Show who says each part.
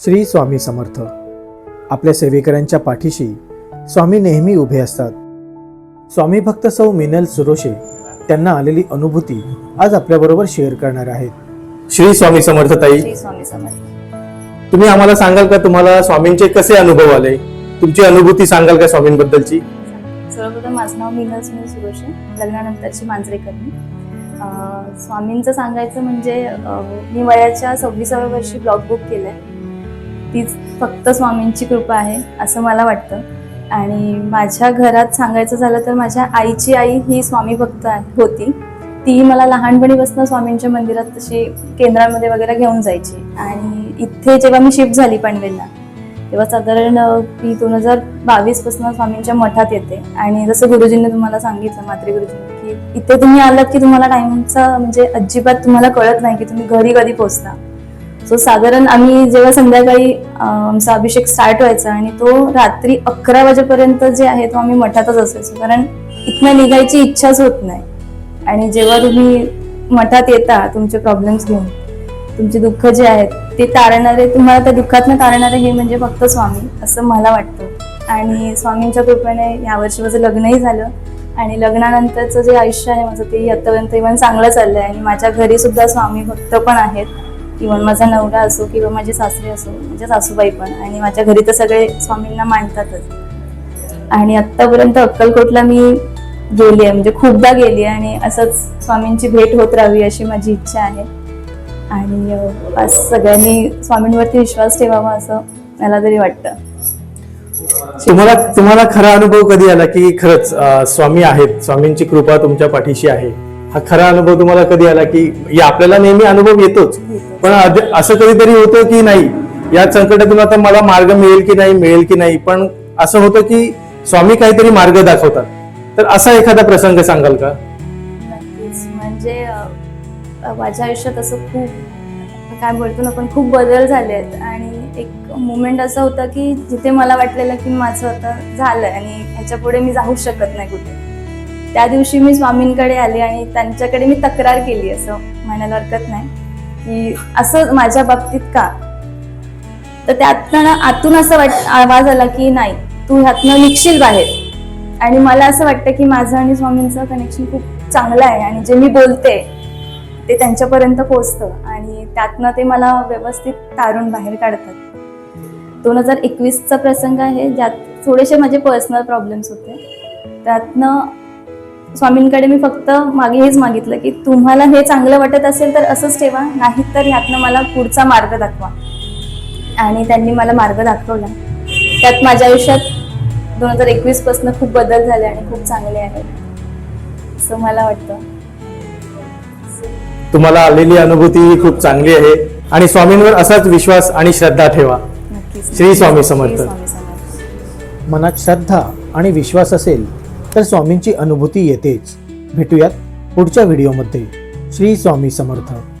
Speaker 1: श्री स्वामी समर्थ. आपल्या सेवेकऱ्यांच्या पाठीशी स्वामी नेहमी उभे असतात. स्वामी भक्त सौ मिनल सुरोशे त्यांना आलेली अनुभूती आज आपल्याबरोबर शेअर करणार आहेत. श्री स्वामी समर्थ ताई. तुम्ही आम्हाला सांगाल का तुम्हाला स्वामींचे कसे अनुभव आले? तुमची अनुभूती सांगाल का स्वामींबद्दलची?
Speaker 2: सर्वप्रथम माझं नाव मीनल सुनील सुरोशे लग्नानंतरची मांजरेकर मी अं, स्वामींचं सांगायचं म्हणजे मी वयाच्या सव्वीसाव्या वर्षी ब्लॉग बुक केलं आहे तीच फक्त स्वामींची कृपा आहे असं मला वाटतं. आणि माझ्या घरात सांगायचं झालं तर माझ्या आईची आई ही स्वामी भक्त आहे- होती. ती मला लहानपणीपासून स्वामींच्या मंदिरात तशी केंद्रामध्ये वगैरे घेऊन जायची. आणि इथे जेव्हा मी शिफ्ट झाली पनवेलला तेव्हा साधारण मी दोन हजार बावीसपासून स्वामींच्या मठात येते. आणि जसं गुरुजींनी तुम्हाला सांगितलं मात्रे गुरुजींनी की इथे तुम्ही आलात की तुम्हाला टाईमचा म्हणजे अजिबात तुम्हाला कळत नाही की तुम्ही घरी कधी पोहोचता सो साधारण आम्ही जेव्हा संध्याकाळी आमचा अभिषेक स्टार्ट व्हायचा आणि तो रात्री अकरा वाजेपर्यंत जे आहे तो आम्ही मठातच असायचो. कारण इथनं निघायची इच्छाच होत नाही. आणि जेव्हा तुम्ही मठात येता तुमचे प्रॉब्लेम्स घेऊन तुमची दुःख जे आहेत ते तारणारे तुम्हाला त्या दुःखातनं तारणारे हे म्हणजे फक्त स्वामी असं मला वाटतं. आणि स्वामींच्या कृपेने यावर्षी माझं लग्नही झालं. आणि लग्नानंतरचं जे आयुष्य आहे माझं ते आतापर्यंत इव्हन चांगलं चाललंय. आणि माझ्या घरी सुद्धा स्वामी भक्त पण आहेत. किंवा माझा नवरा असो किंवा माझे सासरे असो म्हणजे सासूबाई पण आणि माझ्या घरी तर सगळे स्वामींना मानतातच. आणि आत्तापर्यंत अक्कलकोटला मी गेली आहे म्हणजे खूपदा गेली आहे आणि असंच स्वामींची भेट होत राहावी अशी माझी इच्छा आहे. आणि बस सगळ्यांनी स्वामींवरती विश्वास ठेवावा असं मला तरी वाटतं.
Speaker 1: तुम्हाला तुम्हाला खरा अनुभव कधी आला की खरंच स्वामी आहेत स्वामींची कृपा तुमच्या पाठीशी आहे? हा खरा अनुभव तुम्हाला कधी आला की या आपल्याला नेहमी अनुभव येतोच. पण अद- असं कधीतरी होतं की नाही? या संकटातून आता मला मार्ग मिळेल की नाही मिळेल की नाही? पण असं होतं की स्वामी काहीतरी मार्ग दाखवतात. तर असा एखादा प्रसंग सांगाल का?
Speaker 2: म्हणजे माझ्या आयुष्यात असं खूप काय बोलतो ना पण खूप बदल झाले आहेत. आणि एक मुमेंट असं होतं की जिथे मला वाटलेलं की माझं आता झालंय आणि ह्याच्या पुढे मी जाऊ शकत नाही कुठे. त्या दिवशी मी स्वामींकडे आले आणि त्यांच्याकडे मी तक्रार केली असं म्हणायला हरकत नाही. की असं माझ्या बाबतीत का? तर त्यातनं आतून असं वाट आवाज आला की नाही तू ह्यातनं निघशील बाहेर. आणि मला असं वाटतं की माझं आणि स्वामींचं कनेक्शन खूप चांगलं आहे आणि जे मी बोलते ते त्यांच्यापर्यंत पोचतं आणि त्यातनं ते मला व्यवस्थित तारून बाहेर काढतात. दोन हजार एकवीसचा प्रसंग आहे ज्यात थोडेसे माझे पर्सनल प्रॉब्लेम्स होते. त्यातनं स्वामींकडे मी फक्त मागे हेच मागितलं की तुम्हाला हे चांगलं वाटत असेल तर असंच ठेवा. नाही तर ह्यातनं मला पुढचा मार्ग दाखवा. आणि त्यांनी मला मार्ग दाखवला. त्यात माझ्या आयुष्यात दोन हजार एकवीसपासून खूप बदल झाले आणि खूप चांगले आहेत असं मला वाटतं.
Speaker 1: तुम्हाला आलेली अनुभूती ही खूप चांगली आहे. आणि स्वामींवर असाच विश्वास आणि श्रद्धा ठेवा.
Speaker 2: नक्कीच.
Speaker 1: श्री स्वामी समर्थ.
Speaker 2: श्री स्वामी समर्थ.
Speaker 1: मनात श्रद्धा आणि विश्वास असेल तर स्वामींची अनुभूती येतेच. भेटूयात पुढच्या व्हिडिओमध्ये. श्री स्वामी समर्थ.